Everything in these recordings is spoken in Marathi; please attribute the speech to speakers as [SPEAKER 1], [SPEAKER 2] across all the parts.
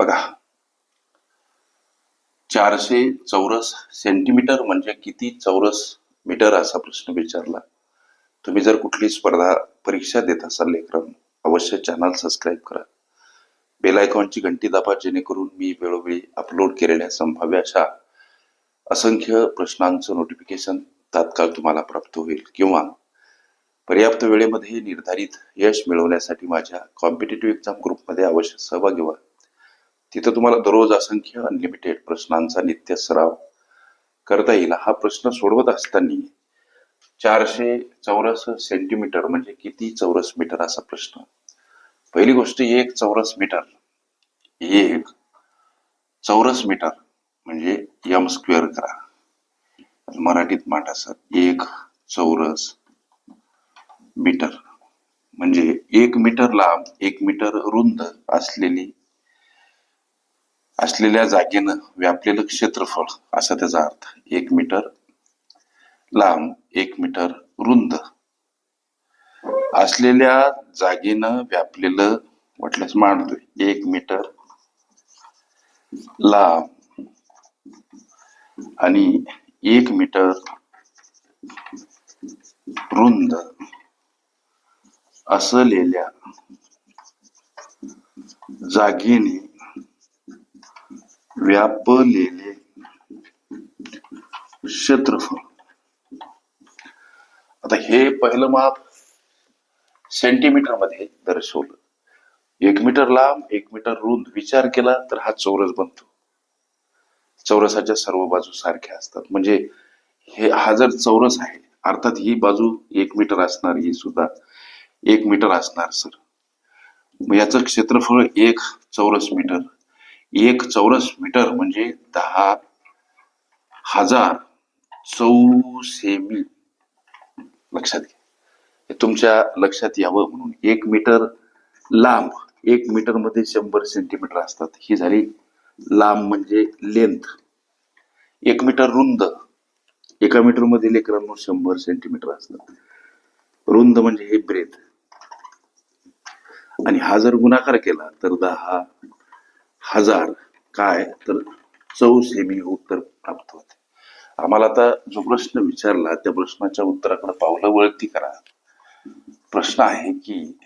[SPEAKER 1] बघा. चारशे चौरस सेंटीमीटर म्हणजे किती चौरस मीटर असा प्रश्न विचारला. तुम्ही जर कुठली स्पर्धा परीक्षा देत असाल लेखरम अवश्य चॅनल सबस्क्राईब करा. बेल आयकॉनची घंटी दाबा जेणेकरून मी वेळोवेळी अपलोड केलेल्या संभाव्य अशा असंख्य प्रश्नांचं नोटिफिकेशन तात्काळ तुम्हाला प्राप्त होईल किंवा पर्याप्त वेळेमध्ये निर्धारित यश मिळवण्यासाठी माझ्या कॉम्पिटेटिव्ह एक्झाम ग्रुपमध्ये अवश्य सहभागी व्हा. तिथं तुम्हाला दररोज असंख्य अनलिमिटेड प्रश्नांचा नित्य सराव करता येईल. हा प्रश्न सोडवत असताना चारशे चौरस सेंटीमीटर म्हणजे किती चौरस मीटर असा प्रश्न. पहिली गोष्ट एक चौरस मीटर एक चौरस मीटर म्हणजे यम स्क्वेअर करा. मराठीत मांडा सर. एक चौरस मीटर म्हणजे एक मीटर लांब एक मीटर रुंद असलेली असलेल्या जागेनं व्यापलेलं क्षेत्रफळ असा त्याचा अर्थ. एक मीटर लांब एक मीटर रुंद. असलेल्या जागेनं व्यापलेलं म्हटल्यास मांडतोय. एक मीटर लांब आणि एक मीटर रुंद असलेल्या जागेने व्यापलेले क्षेत्रफळ. आता हे पहिलं माप सेंटीमीटरमध्ये दर्शवलं. एक मीटर लांब एक मीटर रुंद विचार केला तर हा चौरस बनतो. चौरसाच्या सर्व बाजू सारख्या असतात. म्हणजे हे हा जर चौरस आहे अर्थात ही बाजू एक मीटर असणार ही सुद्धा एक मीटर असणार सर. मग याचं क्षेत्रफळ एक चौरस मीटर. एक चौरस मीटर म्हणजे दहा हजार चौसेमी लक्षात घ्या. हे तुमच्या लक्षात यावं म्हणून. एक मीटर लांब एक मीटरमध्ये शंभर सेंटीमीटर असतात. ही झाली लांब म्हणजे लेंथ एक मीटर रुंद एका मीटरमध्ये लेकरांनो शंभर सेंटीमीटर असतात. रुंद म्हणजे हे ब्रेथ आणि हा जर गुणाकार केला तर दहा हजार. काय? तर चौ सेमी उत्तर प्राप्त होते. आम्हाला आता जो प्रश्न विचारला त्या प्रश्नाच्या उत्तराकडे पावलं वळती करा. प्रश्न आहे की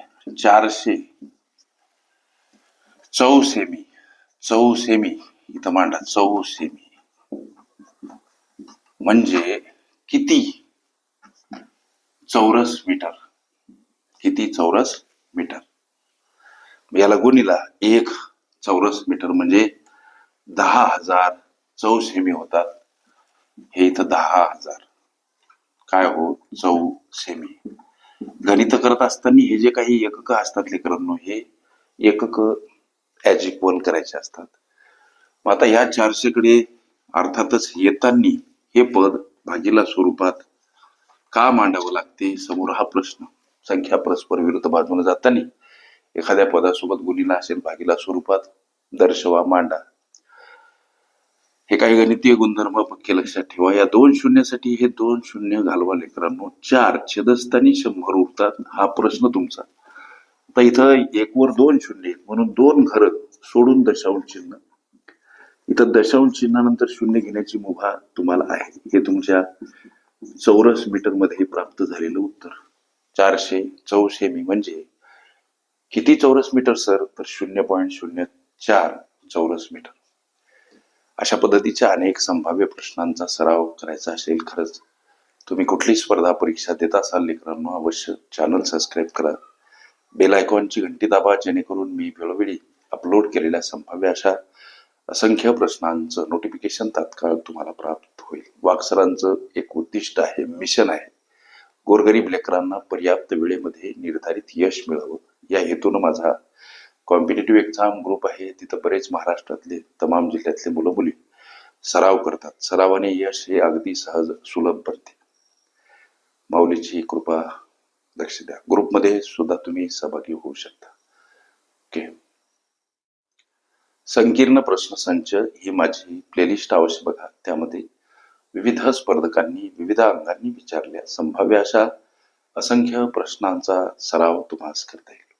[SPEAKER 1] चारशे चौ सेमी चौ सेमी इथं मांडा चौ सेमी म्हणजे किती चौरस मीटर? किती चौरस मीटर? याला गुणिला एक चौरस मीटर म्हणजे दहा हजार चौ सेमी होतात. हे इथं दहा हजार. काय हो? चौ सेमी गणित करत असताना हे जे काही एकक असतात लेकरांनो हे एकक ऍज इक्वल करायचे असतात. मग आता ह्या चारशेकडे अर्थातच येताना हे पद भागीला स्वरूपात का मांडावं लागते? समोर हा प्रश्न. संख्या परस्पर विरुद्ध बाजूला जाताना एखाद्या पदासोबत गुणीला असेल भागीला स्वरूपात दर्शवा मांडा. हे काही गणितीय गुणधर्म पक्के लक्षात ठेवा. या दोन शून्यासाठी हे दोन शून्य घालवा लेकरांनो. चार छेदस्थानी शंभर उरतात. हा प्रश्न तुमचा. आता इथं एक वर दोन शून्य म्हणून दोन घर सोडून दशांश चिन्ह. इथं दशांश चिन्हानंतर शून्य घेण्याची मुभा तुम्हाला आहे. हे तुमच्या चौरस मीटरमध्ये प्राप्त झालेलं उत्तर. चारशे चौशे मी म्हणजे किती चौरस मीटर सर? तर शून्य पॉईंट शून्य चार चौरस मीटर. अशा पद्धतीच्या अनेक संभाव्य प्रश्नांचा सराव करायचा असेल खरंच. तुम्ही कुठली स्पर्धा परीक्षा देत असाल लेकरांनो अवश्य चॅनल सबस्क्राईब करा. बेल आयकॉनची घंटी दाबा जेणेकरून मी वेळोवेळी अपलोड केलेल्या संभाव्य अशा असंख्य प्रश्नांचं नोटिफिकेशन तात्काळ तुम्हाला प्राप्त होईल. वाक्सरांचं एक उद्दिष्ट आहे मिशन आहे. गोरगरीब लेकरांना पर्याप्त वेळेमध्ये निर्धारित यश मिळावं. या हेतून माझा कॉम्पिटेटिव्ह एक्झाम ग्रुप आहे. तिथं बरेच महाराष्ट्रातले तमाम जिल्ह्यातले मुलं मुली सराव करतात. सरावाने यश हे अगदी सहज सुलभ बनते. माऊलीची कृपा लक्ष द्या. ग्रुपमध्ये सुद्धा तुम्ही सहभागी होऊ शकता. ओके संकीर्ण प्रश्नसंच ही माझी प्लेलिस्ट अवश्य बघा. त्यामध्ये विविध स्पर्धकांनी विविध अंगांनी विचारल्या. संभाव्य अशा असंख्य प्रश्नांचा सराव तुम्हाला करता येईल.